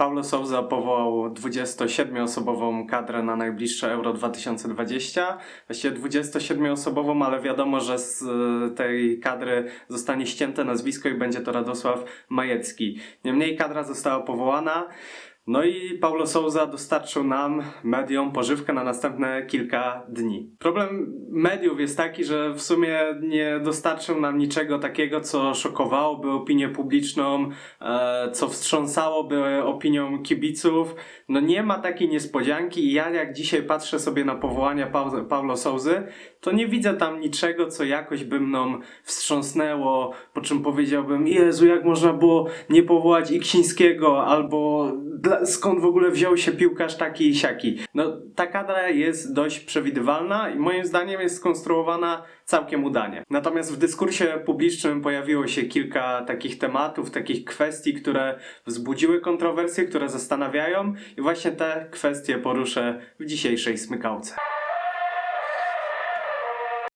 Paulo Souza powołał 27-osobową kadrę na najbliższe Euro 2020. Właściwie 27-osobową, ale wiadomo, że z e, tej kadry zostanie ścięte nazwisko i będzie to Radosław Majecki. Niemniej kadra została powołana. No i Paulo Souza dostarczył nam, mediom, pożywkę na następne kilka dni. Problem mediów jest taki, że w sumie nie dostarczył nam niczego takiego, co szokowałoby opinię publiczną, e, co wstrząsałoby opinią kibiców. No nie ma takiej niespodzianki i ja jak dzisiaj patrzę sobie na powołania Pau- Paulo Souzy, to nie widzę tam niczego, co jakoś by mną wstrząsnęło, po czym powiedziałbym, Jezu, jak można było nie powołać Iksińskiego, albo dla, skąd w ogóle wziął się piłkarz taki i siaki. No, ta kadra jest dość przewidywalna i moim zdaniem jest skonstruowana całkiem udanie. Natomiast w dyskursie publicznym pojawiło się kilka takich tematów, takich kwestii, które wzbudziły kontrowersje, które zastanawiają i właśnie te kwestie poruszę w dzisiejszej smykałce.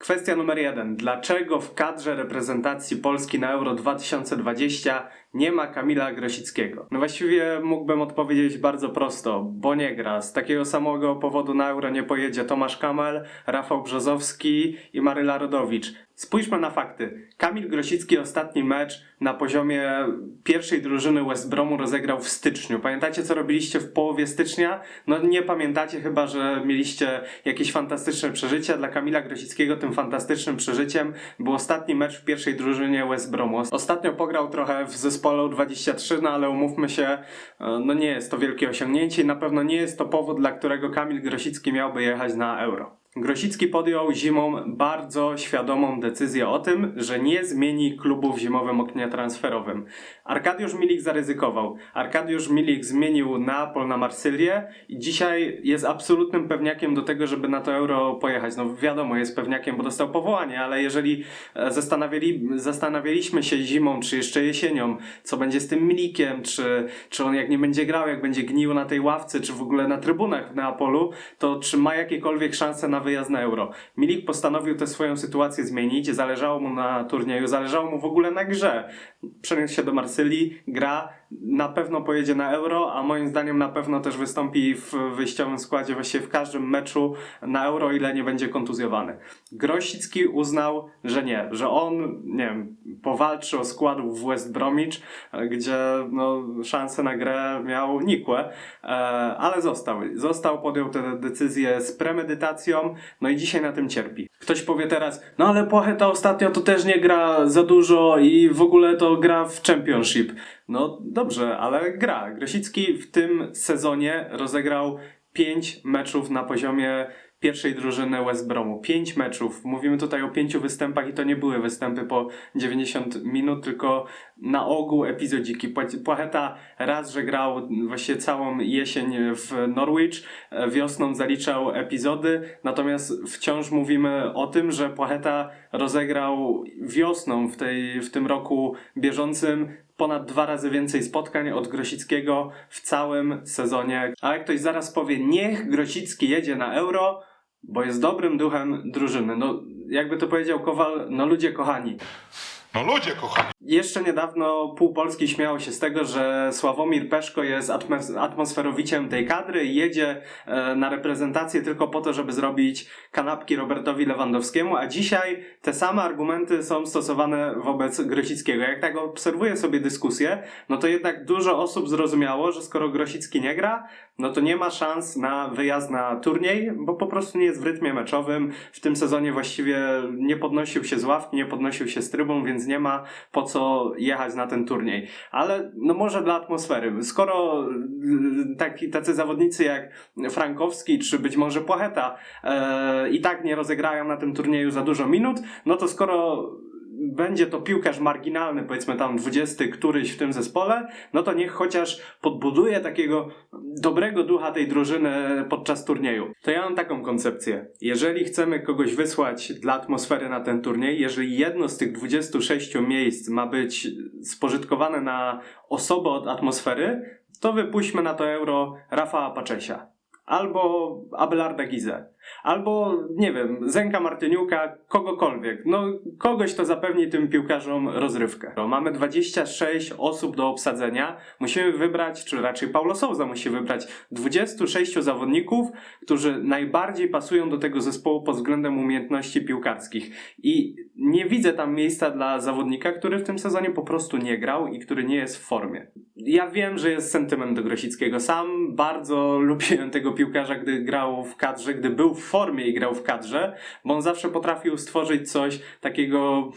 Kwestia numer jeden. Dlaczego w kadrze reprezentacji Polski na Euro 2020 nie ma Kamila Grosickiego? No właściwie mógłbym odpowiedzieć bardzo prosto, bo nie gra. Z takiego samego powodu na Euro nie pojedzie Tomasz Kamel, Rafał Brzozowski i Maryla Rodowicz. Spójrzmy na fakty. Kamil Grosicki ostatni mecz na poziomie pierwszej drużyny West Bromu rozegrał w styczniu. Pamiętacie co robiliście w połowie stycznia? No nie pamiętacie chyba, że mieliście jakieś fantastyczne przeżycia. Dla Kamila Grosickiego tym fantastycznym przeżyciem był ostatni mecz w pierwszej drużynie West Bromu. Ostatnio pograł trochę w zespole U23, no ale umówmy się, e, no nie jest to wielkie osiągnięcie i na pewno nie jest to powód, dla którego Kamil Grosicki miałby jechać na Euro. Grosicki podjął zimą bardzo świadomą decyzję o tym, że nie zmieni klubu w zimowym oknie transferowym. Arkadiusz Milik zaryzykował. Arkadiusz Milik zmienił Neapol na Marsylię i dzisiaj jest absolutnym pewniakiem do tego, żeby na to euro pojechać. No wiadomo, jest pewniakiem, bo dostał powołanie, ale jeżeli e, zastanawiali, zastanawialiśmy się zimą, czy jeszcze jesienią, co będzie z tym Milikiem, czy, czy on jak nie będzie grał, jak będzie gnił na tej ławce, czy w ogóle na trybunach w Neapolu, to czy ma jakiekolwiek szanse na wyjazd na euro. Milik postanowił tę swoją sytuację zmienić, zależało mu na turnieju, zależało mu w ogóle na grze. Przeniósł się do Marsylii, gra, na pewno pojedzie na euro, a moim zdaniem na pewno też wystąpi w wyjściowym składzie właściwie w każdym meczu na euro, ile nie będzie kontuzjowany. Grosicki uznał, że nie, że on, nie wiem, powalczy o skład w West Bromwich, gdzie no, szanse na grę miał nikłe, e, ale został. Został, podjął tę decyzję z premedytacją, no i dzisiaj na tym cierpi. Ktoś powie teraz, no ale Płacheta ostatnio to też nie gra za dużo i w ogóle to gra w Championship. No dobrze, ale gra. Grosicki w tym sezonie rozegrał 5 meczów na poziomie pierwszej drużyny West Bromu. 5 meczów. Mówimy tutaj o 5 występach i to nie były występy po 90 minut, tylko na ogół epizodziki. Pła- Płacheta raz, że grał właściwie całą jesień w Norwich, wiosną zaliczał epizody, natomiast wciąż mówimy o tym, że Płacheta rozegrał wiosną w, tej, w tym roku bieżącym ponad dwa razy więcej spotkań od Grosickiego w całym sezonie. A jak ktoś zaraz powie, niech Grosicki jedzie na euro, bo jest dobrym duchem drużyny. No, jakby to powiedział Kowal, no ludzie kochani. No ludzie kochani. Jeszcze niedawno pół Polski śmiało się z tego, że Sławomir Peszko jest atmos- atmosferowiciem tej kadry i jedzie e, na reprezentację tylko po to, żeby zrobić kanapki Robertowi Lewandowskiemu, a dzisiaj te same argumenty są stosowane wobec Grosickiego. Jak tak obserwuję sobie dyskusję, no to jednak dużo osób zrozumiało, że skoro Grosicki nie gra, no to nie ma szans na wyjazd na turniej, bo po prostu nie jest w rytmie meczowym. W tym sezonie właściwie nie podnosił się z ławki, nie podnosił się z trybą, więc nie ma po co jechać na ten turniej. Ale no może dla atmosfery. Skoro y, taki, tacy zawodnicy jak Frankowski czy być może Płacheta e, i tak nie rozegrają na tym turnieju za dużo minut, no to skoro będzie to piłkarz marginalny, powiedzmy tam 20 któryś w tym zespole, no to niech chociaż podbuduje takiego dobrego ducha tej drużyny podczas turnieju. To ja mam taką koncepcję. Jeżeli chcemy kogoś wysłać dla atmosfery na ten turniej, jeżeli jedno z tych 26 miejsc ma być spożytkowane na osobę od atmosfery, to wypuśćmy na to euro Rafała Paczesia albo Abelarda Gizę. Albo, nie wiem, Zenka Martyniuka, kogokolwiek. No, kogoś, kto zapewni tym piłkarzom rozrywkę. Mamy 26 osób do obsadzenia. Musimy wybrać, czy raczej Paulo Souza musi wybrać 26 zawodników, którzy najbardziej pasują do tego zespołu pod względem umiejętności piłkarskich. I nie widzę tam miejsca dla zawodnika, który w tym sezonie po prostu nie grał i który nie jest w formie. Ja wiem, że jest sentyment do Grosickiego. Sam bardzo lubiłem tego piłkarza, gdy grał w kadrze, gdy był w formie i grał w kadrze, bo on zawsze potrafił stworzyć coś takiego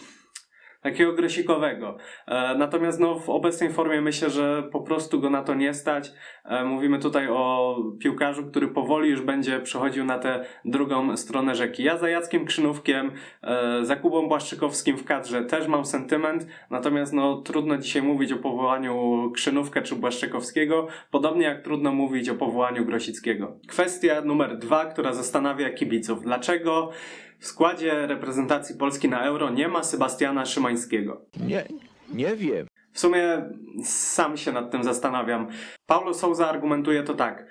takiego grosikowego. E, natomiast no, w obecnej formie myślę, że po prostu go na to nie stać. E, mówimy tutaj o piłkarzu, który powoli już będzie przechodził na tę drugą stronę rzeki. Ja za Jackiem Krzynówkiem, e, za Kubą Błaszczykowskim w kadrze też mam sentyment, natomiast no, trudno dzisiaj mówić o powołaniu Krzynówka czy Błaszczykowskiego, podobnie jak trudno mówić o powołaniu Grosickiego. Kwestia numer dwa, która zastanawia kibiców. Dlaczego w składzie reprezentacji Polski na Euro nie ma Sebastiana Szymańskiego? Nie, nie wiem. W sumie sam się nad tym zastanawiam. Paulo Souza argumentuje to tak.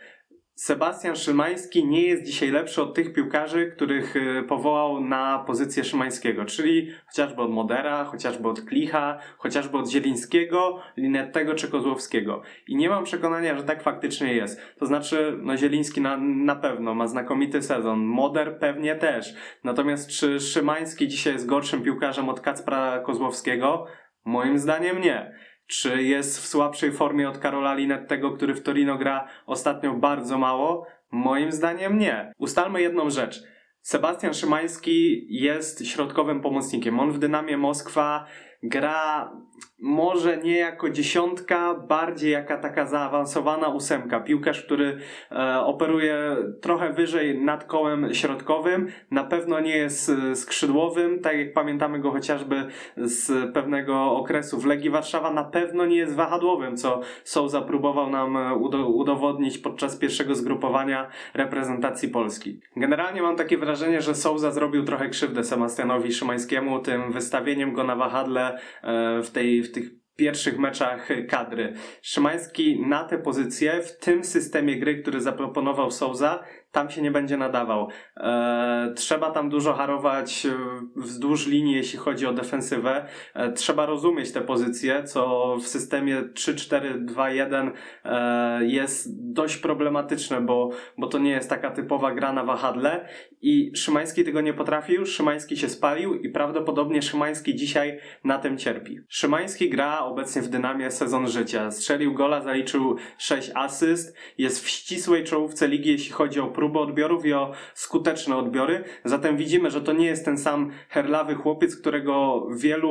Sebastian Szymański nie jest dzisiaj lepszy od tych piłkarzy, których y, powołał na pozycję Szymańskiego, czyli chociażby od Modera, chociażby od Klicha, chociażby od Zielińskiego, Linettego czy Kozłowskiego. I nie mam przekonania, że tak faktycznie jest. To znaczy, no Zieliński na, na pewno ma znakomity sezon, Moder pewnie też. Natomiast czy Szymański dzisiaj jest gorszym piłkarzem od Kacpra Kozłowskiego? Moim zdaniem nie. Czy jest w słabszej formie od Karola Linettego, który w Torino gra ostatnio bardzo mało? Moim zdaniem nie. Ustalmy jedną rzecz. Sebastian Szymański jest środkowym pomocnikiem. On w Dynamie Moskwa gra może nie jako dziesiątka, bardziej jaka taka zaawansowana ósemka. Piłkarz, który e, operuje trochę wyżej nad kołem środkowym, na pewno nie jest e, skrzydłowym, tak jak pamiętamy go chociażby z pewnego okresu w Legii Warszawa, na pewno nie jest wahadłowym, co Souza próbował nam e, udo- udowodnić podczas pierwszego zgrupowania reprezentacji Polski. Generalnie mam takie wrażenie, że Souza zrobił trochę krzywdę Sebastianowi Szymańskiemu tym wystawieniem go na wahadle e, w, tej, w tych pierwszych meczach kadry. Szymański na tę pozycję w tym systemie gry, który zaproponował Souza, tam się nie będzie nadawał. E, trzeba tam dużo harować e, wzdłuż linii, jeśli chodzi o defensywę. E, trzeba rozumieć te pozycje, co w systemie 3-4-2-1 e, jest dość problematyczne, bo, bo to nie jest taka typowa gra na wahadle i Szymański tego nie potrafił, Szymański się spalił i prawdopodobnie Szymański dzisiaj na tym cierpi. Szymański gra obecnie w Dynamie sezon życia. Strzelił gola, zaliczył 6 asyst, jest w ścisłej czołówce ligi, jeśli chodzi o próbę odbiorów i o skuteczne odbiory. Zatem widzimy, że to nie jest ten sam herlawy chłopiec, którego wielu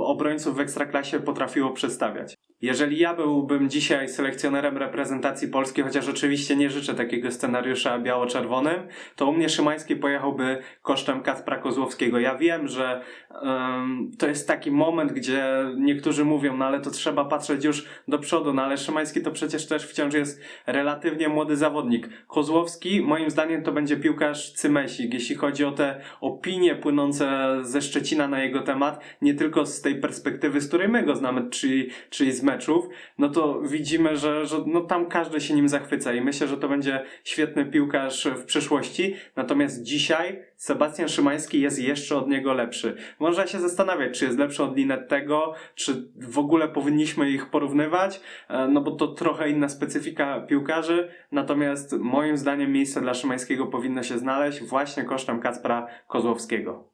obrońców w Ekstraklasie potrafiło przedstawiać. Jeżeli ja byłbym dzisiaj selekcjonerem reprezentacji Polski, chociaż oczywiście nie życzę takiego scenariusza biało-czerwonym, to u mnie Szymański pojechałby kosztem Kacpra Kozłowskiego. Ja wiem, że um, to jest taki moment, gdzie niektórzy mówią, no ale to trzeba patrzeć już do przodu, no ale Szymański to przecież też wciąż jest relatywnie młody zawodnik. Kozłowski, moim zdaniem, to będzie piłkarz Cymesik, jeśli chodzi o te opinie płynące ze Szczecina na jego temat, nie tylko z tej perspektywy, z której my go znamy, czyli, czyli z meczów, no to widzimy, że, że no tam każdy się nim zachwyca i myślę, że to będzie świetny piłkarz w przyszłości. Natomiast dzisiaj Sebastian Szymański jest jeszcze od niego lepszy. Można się zastanawiać, czy jest lepszy od Linettego, czy w ogóle powinniśmy ich porównywać, e, no bo to trochę inna specyfika piłkarzy. Natomiast moim zdaniem miejsce dla Szymańskiego powinno się znaleźć właśnie kosztem Kacpra Kozłowskiego.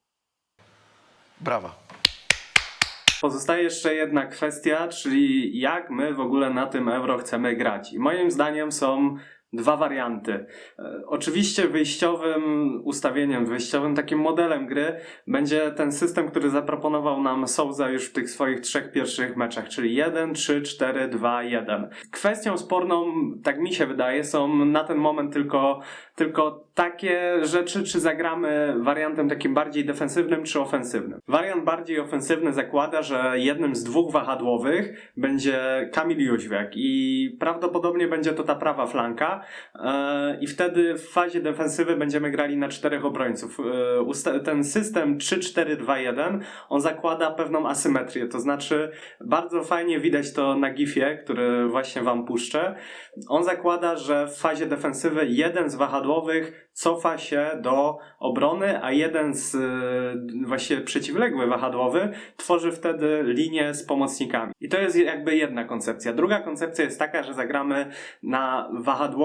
Brawa. Pozostaje jeszcze jedna kwestia, czyli jak my w ogóle na tym euro chcemy grać. I moim zdaniem są dwa warianty. E, Oczywiście wyjściowym ustawieniem, wyjściowym takim modelem gry będzie ten system, który zaproponował nam Souza już w tych swoich trzech pierwszych meczach, czyli 1, 3, 4, 2, 1. Kwestią sporną, tak mi się wydaje, są na ten moment tylko, tylko takie rzeczy, czy zagramy wariantem takim bardziej defensywnym, czy ofensywnym. Wariant bardziej ofensywny zakłada, że jednym z dwóch wahadłowych będzie Kamil Jóźwiak i prawdopodobnie będzie to ta prawa flanka i wtedy w fazie defensywy będziemy grali na czterech obrońców. E, ten system 3-4-2-1 on zakłada pewną asymetrię, to znaczy bardzo fajnie widać to na gifie, który właśnie wam puszczę. On zakłada, że w fazie defensywy jeden z wahadłowych cofa się do obrony, a jeden z e, właśnie przeciwległy wahadłowy tworzy wtedy linię z pomocnikami. I to jest jakby jedna koncepcja. Druga koncepcja jest taka, że zagramy na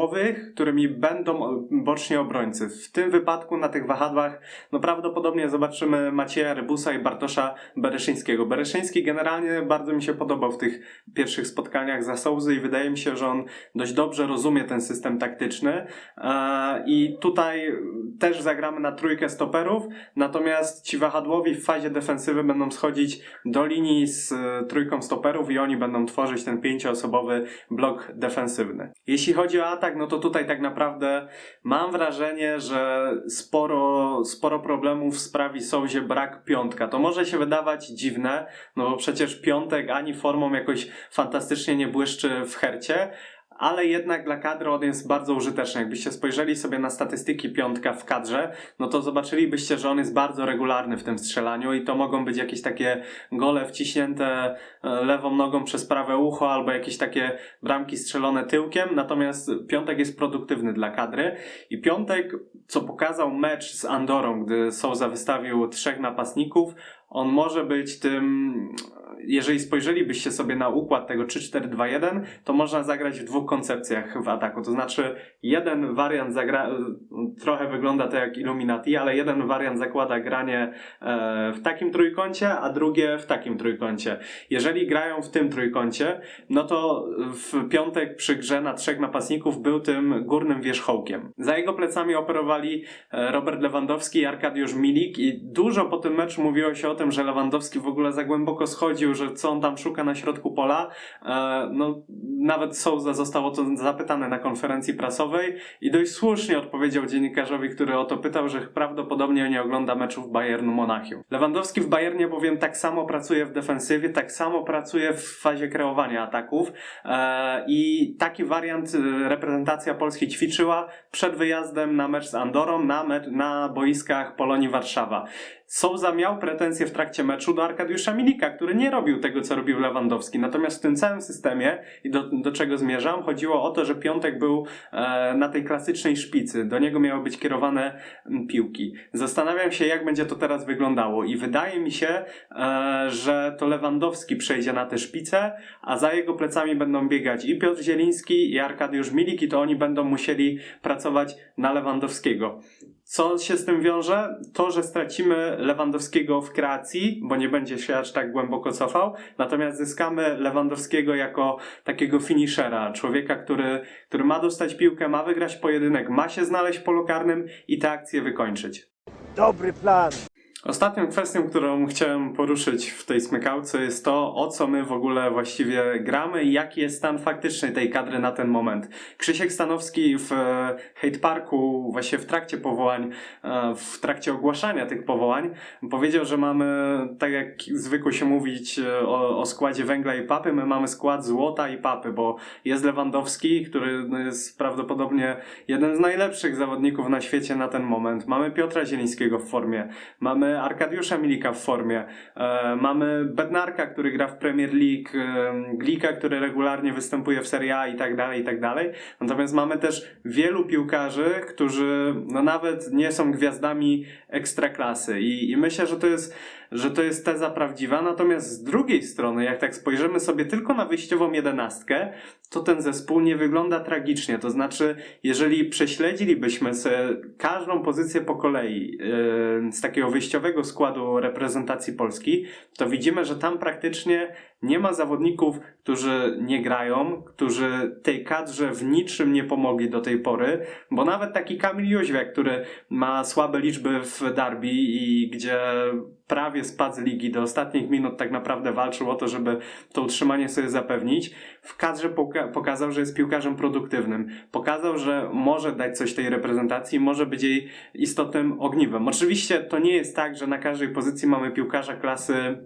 wahadłowych, którymi będą bocznie obrońcy. W tym wypadku na tych wahadłach no prawdopodobnie zobaczymy Macieja Rybusa i Bartosza Bereszyńskiego. Bereszyński generalnie bardzo mi się podobał w tych pierwszych spotkaniach za Sołzy i wydaje mi się, że on dość dobrze rozumie ten system taktyczny i tutaj też zagramy na trójkę stoperów, natomiast ci wahadłowi w fazie defensywy będą schodzić do linii z e, trójką stoperów i oni będą tworzyć ten pięcioosobowy blok defensywny. Jeśli chodzi o atak, no to tutaj tak naprawdę mam wrażenie, że sporo, sporo problemów sprawi Sołzie brak piątka. To może się wydawać dziwne, no bo przecież piątek ani formą jakoś fantastycznie nie błyszczy w hercie, ale jednak dla kadry on jest bardzo użyteczny. Jakbyście spojrzeli sobie na statystyki piątka w kadrze, no to zobaczylibyście, że on jest bardzo regularny w tym strzelaniu i to mogą być jakieś takie gole wciśnięte e, lewą nogą przez prawe ucho albo jakieś takie bramki strzelone tyłkiem, natomiast piątek jest produktywny dla kadry i piątek, co pokazał mecz z Andorą, gdy Souza wystawił trzech napastników, on może być tym, jeżeli spojrzelibyście sobie na układ tego 3-4-2-1, to można zagrać w dwóch koncepcjach w ataku. To znaczy, jeden wariant zagra, trochę wygląda to jak Illuminati, ale jeden wariant zakłada granie e, w takim trójkącie, a drugie w takim trójkącie. Jeżeli grają w tym trójkącie, no to w piątek przy grze na trzech napastników był tym górnym wierzchołkiem. Za jego plecami operowali e, Robert Lewandowski i Arkadiusz Milik i dużo po tym meczu mówiło się o tym, że Lewandowski w ogóle za głęboko schodził, że co on tam szuka na środku pola. E, no, nawet Souza został o to zapytany na konferencji prasowej i dość słusznie odpowiedział dziennikarzowi, który o to pytał, że prawdopodobnie nie ogląda meczów Bayernu Monachium. Lewandowski w Bayernie bowiem tak samo pracuje w defensywie, tak samo pracuje w fazie kreowania ataków e, i taki wariant e, reprezentacja Polski ćwiczyła przed wyjazdem na mecz z Andorą na, mecz, na boiskach Polonii Warszawa. Souza miał pretensje w trakcie meczu do Arkadiusza Milika, który nie robił tego, co robił Lewandowski. Natomiast w tym całym systemie, i do, do czego zmierzam, chodziło o to, że Piątek był e, na tej klasycznej szpicy. Do niego miały być kierowane m, piłki. Zastanawiam się, jak będzie to teraz wyglądało i wydaje mi się, e, że to Lewandowski przejdzie na tę szpicę, a za jego plecami będą biegać i Piotr Zieliński, i Arkadiusz Milik i to oni będą musieli pracować na Lewandowskiego. Co się z tym wiąże? To, że stracimy Lewandowskiego w kreacji, bo nie będzie się aż tak głęboko cofał, natomiast zyskamy Lewandowskiego jako takiego finishera, człowieka, który, który ma dostać piłkę, ma wygrać pojedynek, ma się znaleźć w polu karnym i tę akcję wykończyć. Dobry plan. Ostatnią kwestią, którą chciałem poruszyć w tej smykałce jest to, o co my w ogóle właściwie gramy i jaki jest stan faktyczny tej kadry na ten moment. Krzysiek Stanowski w e, Hate Parku, właśnie w trakcie powołań, e, w trakcie ogłaszania tych powołań, powiedział, że mamy, tak jak zwykło się mówić e, o, o składzie węgla i papy, my mamy skład złota i papy, bo jest Lewandowski, który jest prawdopodobnie jeden z najlepszych zawodników na świecie na ten moment. Mamy Piotra Zielińskiego w formie, mamy Arkadiusza Milika w formie, e, mamy Bednarka, który gra w Premier League, e, Glika, który regularnie występuje w Serie A i tak dalej, i tak dalej. Natomiast mamy też wielu piłkarzy, którzy no nawet nie są gwiazdami ekstraklasy i, i myślę, że to jest że to jest teza prawdziwa, natomiast z drugiej strony, jak tak spojrzymy sobie tylko na wyjściową jedenastkę, to ten zespół nie wygląda tragicznie. To znaczy, jeżeli prześledzilibyśmy każdą pozycję po kolei yy, z takiego wyjściowego składu reprezentacji Polski, to widzimy, że tam praktycznie nie ma zawodników, którzy nie grają, którzy tej kadrze w niczym nie pomogli do tej pory, bo nawet taki Kamil Jóźwiak, który ma słabe liczby w derby i gdzie prawie spadł z ligi do ostatnich minut tak naprawdę walczył o to, żeby to utrzymanie sobie zapewnić, w kadrze poka- pokazał, że jest piłkarzem produktywnym. Pokazał, że może dać coś tej reprezentacji, może być jej istotnym ogniwem. Oczywiście to nie jest tak, że na każdej pozycji mamy piłkarza klasy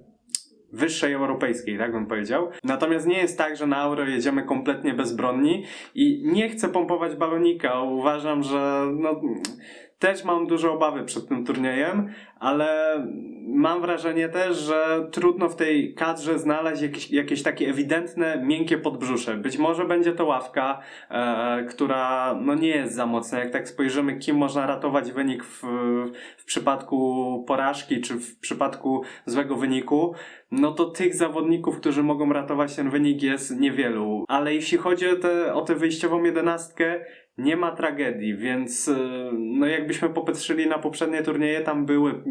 wyższej europejskiej, tak bym powiedział. Natomiast nie jest tak, że na euro jedziemy kompletnie bezbronni i nie chcę pompować balonika. Uważam, że no, też mam duże obawy przed tym turniejem, ale mam wrażenie też, że trudno w tej kadrze znaleźć jakieś, jakieś takie ewidentne, miękkie podbrzusze. Być może będzie to ławka, e, która no nie jest za mocna. Jak tak spojrzymy, kim można ratować wynik w, w przypadku porażki, czy w przypadku złego wyniku, no to tych zawodników, którzy mogą ratować ten wynik jest niewielu. Ale jeśli chodzi o tę o tę wyjściową jedenastkę, nie ma tragedii, więc y, no jakbyśmy popatrzyli na poprzednie turnieje, tam były,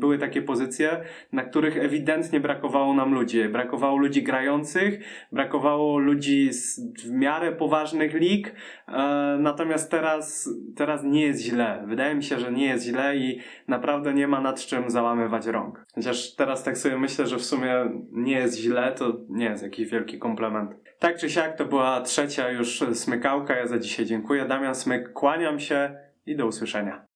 były takie pozycje, na których ewidentnie brakowało nam ludzi. Brakowało ludzi grających, brakowało ludzi z w miarę poważnych lig, e, natomiast teraz, teraz nie jest źle. Wydaje mi się, że nie jest źle i naprawdę nie ma nad czym załamywać rąk. Chociaż teraz tak sobie myślę, że w sumie nie jest źle, to nie jest jakiś wielki komplement. Tak czy siak, to była trzecia już smykałka. Ja za dzisiaj dziękuję. Damian Smyk, kłaniam się i do usłyszenia.